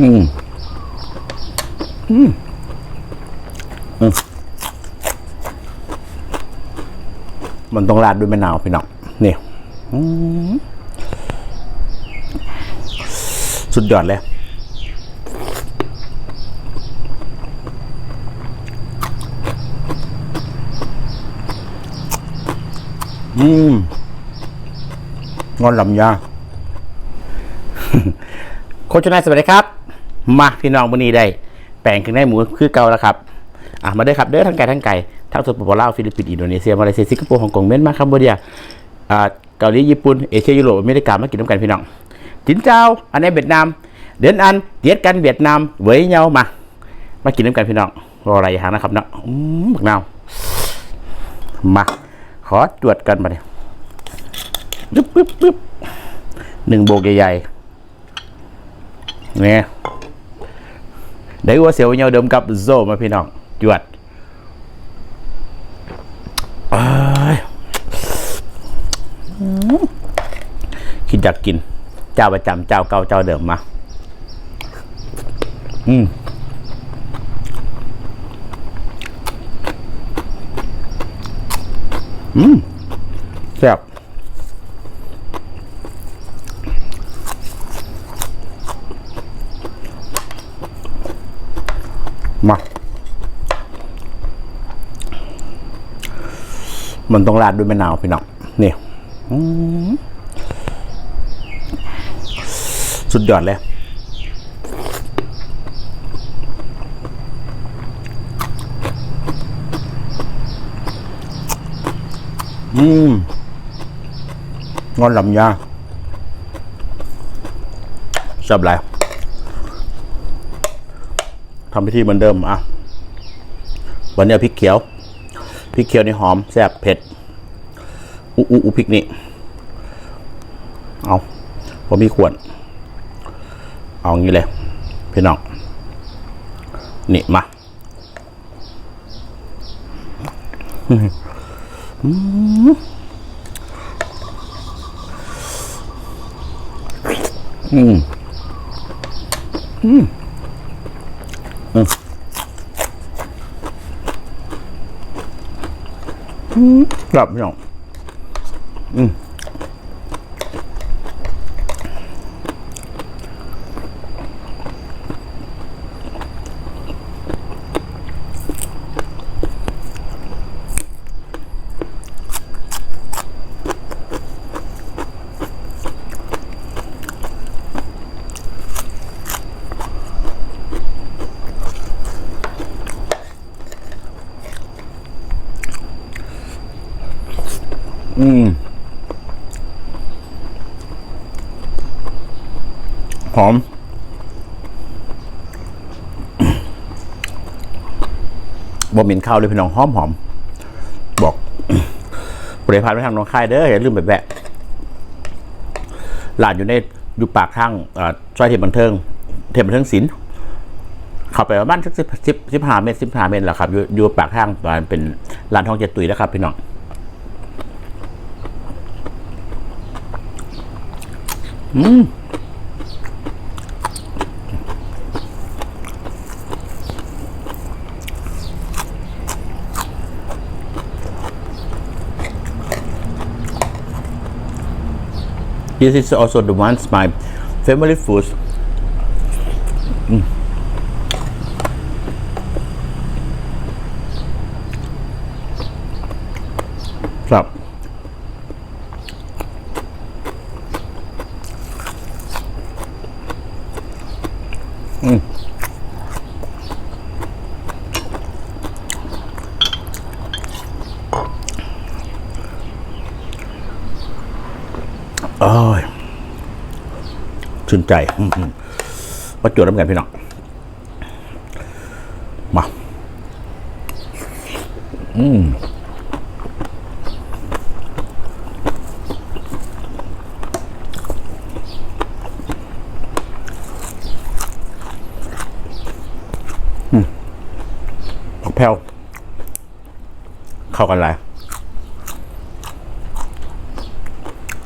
อืมอืมอืมมันต้องราดด้วยมะนาวพี่น้องนี่สุดยอดเลยอืมงอนลำยาโคชนาสวัสดีครับ มาพี่น้องวันนี้ได้ แปลงขึ้นได้หมูคือเก่าแล้วครับอะมาเด้อครับเด้อทั้งไก่ทั้งไก่ทั้งสปปลาวฟิลิปปินส์อินโดนีเซียมาเลเซียสิงคโปร์ฮ่องกงเมียนมาคัมโบเดียอ่าเกาหลีญี่ปุ่นเอเชียยุโรปอเมริกามากินน้ำกันพี่น้องจินเจ้าอันนี้เวียดนามเดินอันเตียดกันเวียดนามเหวยเหยามา มากินน้ำกันพี่น้องรออะไรอย่างนะครับเนาะอืมบักนาวมาขอตรวจกันมาเลยปึ๊บปึ๊บปึ๊บหนึ่งโบกใหญ่ๆเนี่ย ได้วัวเสียวเหยาเดิมกับโซมาพี่น้อง จวดคิดอยากกิน เจ้าประจำเจ้าเก่าเจ้าเดิมมา อืมอืมแซ่บ มา มันต้องราดด้วยมะนาวพี่น้องนี่สุดยอดเลยอืมนอนลำ ยาชอบอะไรทำพิธีเหมือนเดิมอะวันนี้พริกเขียวพริกเขียวนี่หอมแซ่บเผ็ดอุอุอุพริกนี่เอาผมมีขวดเอางี้เลยพี่น้องนี่มาอืออืมอืม กลับพี่น้องอืม อืมหอม บ่เหม็นข้าวเลยพี่น้องหอมหอม บอกบริพานไปทางน้องคายเด้ออย่าลืมแบบแบะหลานอยู่ในอยู่ปากทางอ่อซอยเทพบันเทิง เทพบันเทิงศิลป์เข้าไปประมาณสักสิบสิบสิบห้าเมตรสิบห้าเมตรแหละครับอยู่อยู่ปากทางตอนเป็นร้านทองเจตุยนะครับพี่น้อง Hmm. This is also the ones my family food. Mm. Stop. อ้ยชื่นใจอืมๆมาจวดน้ำกันพี่น้องมา อืมผักแพรวเข้ากันไร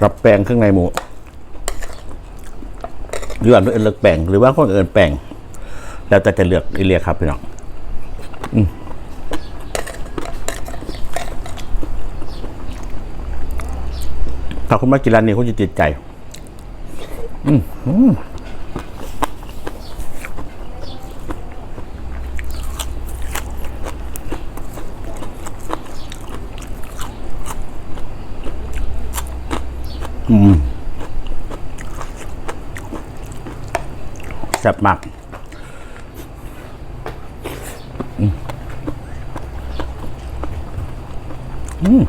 กับแป้งเครื่องในหมู หรือว่าเลือกแป้งหรือว่าคนเอินแป้งแล้วแต่จะเลือกอีเรียครับพี่น้องถ้าคุณมากินร้านนี้คุณจะติดใจ อืม สับหมักอืม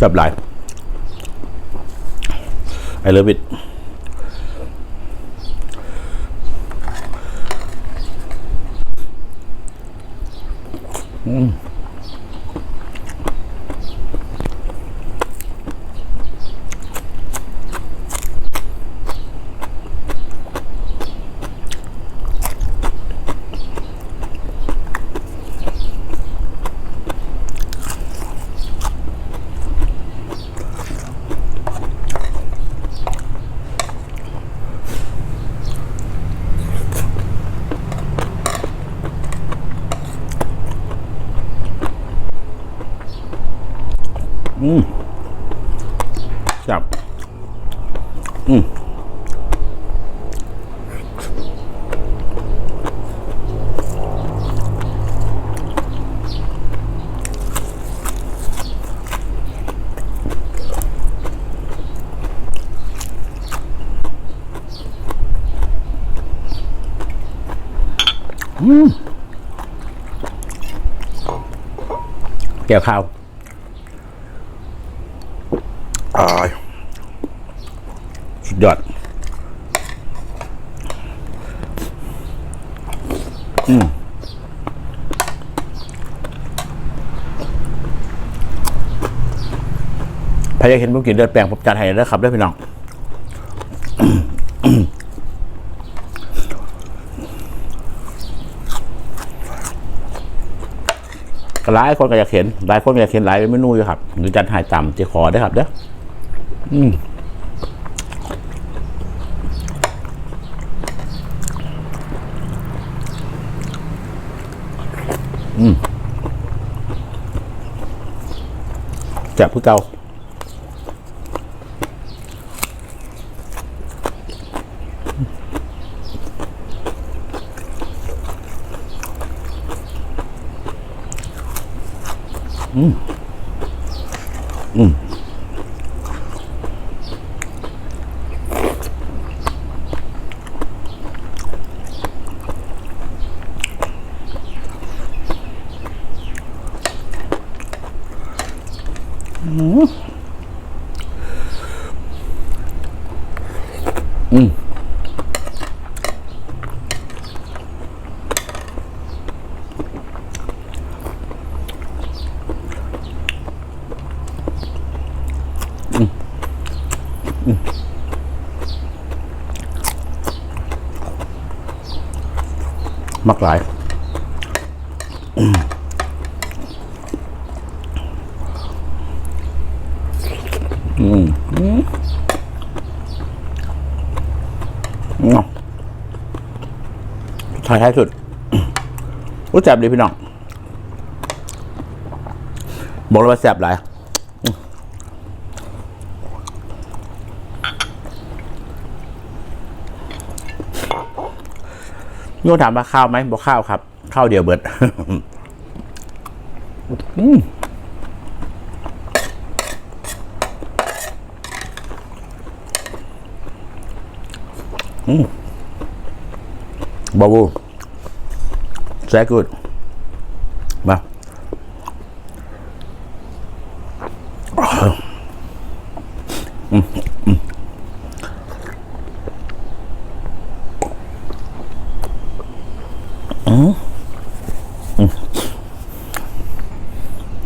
จับหลายไอเลิฟอิดอืม อืมแซ่บอืมอืมแก้วข้าว สุดยอด อืมพายากเห็นผมกินเลือดแปลงผมจัดให้แล้วครับได้พี่น้องหลายคนก็อยากเห็น หลายคนอยากเห็นหลายเมนูอยู่ครับหรือจัดหายต่ำจะขอได้ครับเด้อ อืมอืมแจับ ผู้เก่ามักหลาย อืมอืม อืมท้ายท้ายสุดรู้จับดีพี่น้อง บอกเลยว่าแซ่บหลายโยถามว่าข้าวไหมบอกข้าวครับ ข้าวเดียวเบิด อืม อืมบาบูแซ่กูดมาอืมอืม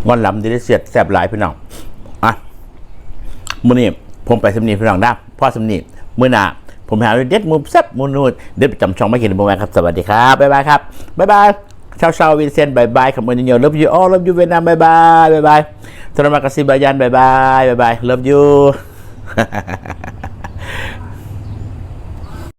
งอนลำดีได้เสียดแสบหลายพี่น้อง อะมื้อนี้ผมไปสำนีพี่น้องนะพ่อสำนีมื้อหน้า ผมหาเด็ดมุมแซ่บมุมนูดเด็ดประจำช่องไม่กินบุ้งแมครับสวัสดีครับบ๊ายบายครับบ๊ายบายชาวชาววินเซนต์บายบายคำมือเยอะ love you all love you เวียดนามบายบายบายบายสำหรับมากาซิบายันบายบายบายบาย love you